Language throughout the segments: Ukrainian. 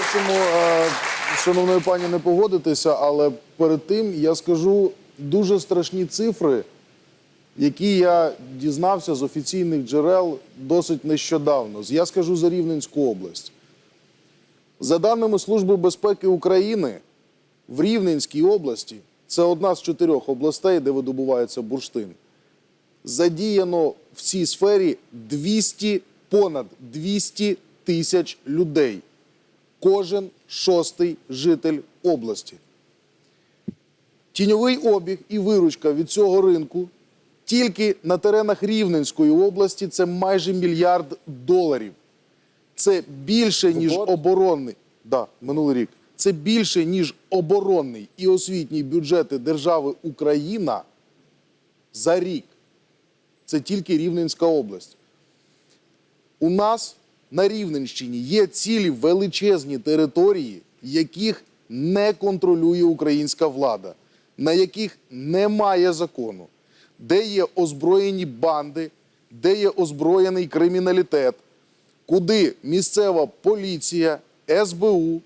в цьому, е, шановною пані, не погодитися, але перед тим я скажу дуже страшні цифри, які я дізнався з офіційних джерел досить нещодавно. Я скажу за Рівненську область. За даними Служби безпеки України, в Рівненській області це одна з чотирьох областей, де видобувається бурштин. Задіяно в цій сфері 200, понад 200 тисяч людей. Кожен шостий житель області. Тіньовий обіг і виручка від цього ринку тільки на теренах Рівненської області це майже мільярд доларів. Це більше, ніж оборонний. Да, минулий рік. Це більше, ніж оборонний і освітній бюджети держави Україна за рік. Це тільки Рівненська область. У нас на Рівненщині є цілі величезні території, яких не контролює українська влада, на яких немає закону, де є озброєні банди, де є озброєний криміналітет, куди місцева поліція, СБУ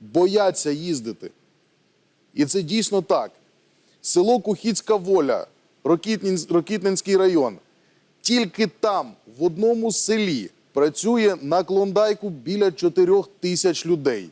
бояться їздити. І це дійсно так. Село Кухіцька Воля, Рокітненський район. Тільки там, в одному селі, працює на клондайку біля 4 тисяч людей.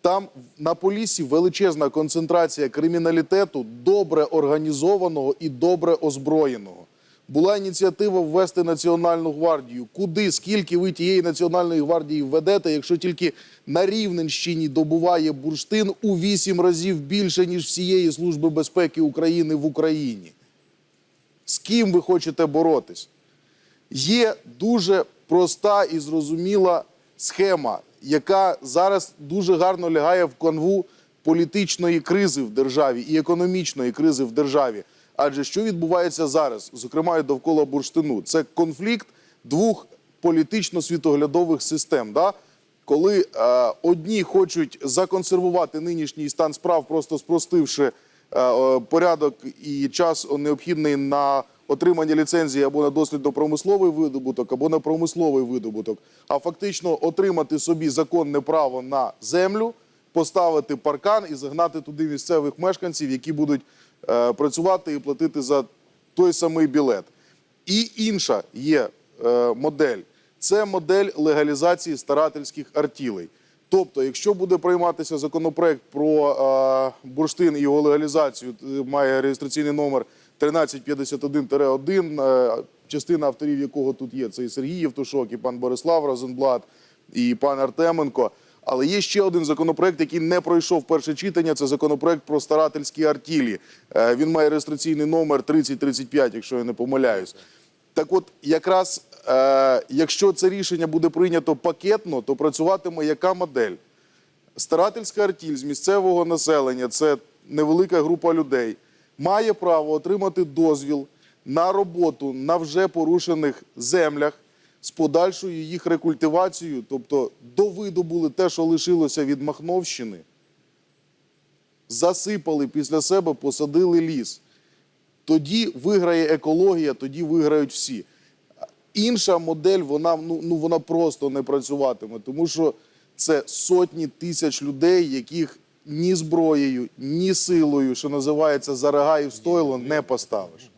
Там на Поліссі величезна концентрація криміналітету, добре організованого і добре озброєного. Була ініціатива ввести Національну гвардію. Куди, скільки ви тієї Національної гвардії введете, якщо тільки на Рівненщині добуває бурштин у вісім разів більше, ніж всієї Служби безпеки України в Україні? З ким ви хочете боротись? Є дуже проста і зрозуміла схема, яка зараз дуже гарно лягає в канву політичної кризи в державі і економічної кризи в державі. Адже що відбувається зараз, зокрема і довкола бурштину, це конфлікт двох політично-світоглядових систем. Да? Коли е, одні хочуть законсервувати нинішній стан справ, просто спростивши е, е, порядок і час необхідний на отримання ліцензії або на дослідно-промисловий видобуток, або на промисловий видобуток, а фактично отримати собі законне право на землю, поставити паркан і загнати туди місцевих мешканців, які будуть е, працювати і платити за той самий білет. І інша є е, модель це модель легалізації старательських артілей. Тобто, якщо буде прийматися законопроект про е, бурштин і його легалізацію, е, має реєстраційний номер 1351-1, е, частина авторів якого тут є, це і Сергій Євтушок, і пан Борислав Розенблат, і пан Артеменко. Але є ще один законопроект, який не пройшов перше читання. Це законопроект про старательські артілі. Е, Він має реєстраційний номер 3035, якщо я не помиляюсь. Так от, якраз е, якщо це рішення буде прийнято пакетно, то працюватиме яка модель? Старательська артіль з місцевого населення, це невелика група людей, має право отримати дозвіл на роботу на вже порушених землях з подальшою їх рекультивацією, тобто довидобули те, що лишилося від Махновщини, засипали після себе, посадили ліс. Тоді виграє екологія, тоді виграють всі. Інша модель, вона ну, ну вона просто не працюватиме, тому що це сотні тисяч людей, яких ні зброєю, ні силою, що називається за рога і в стойло, не поставиш.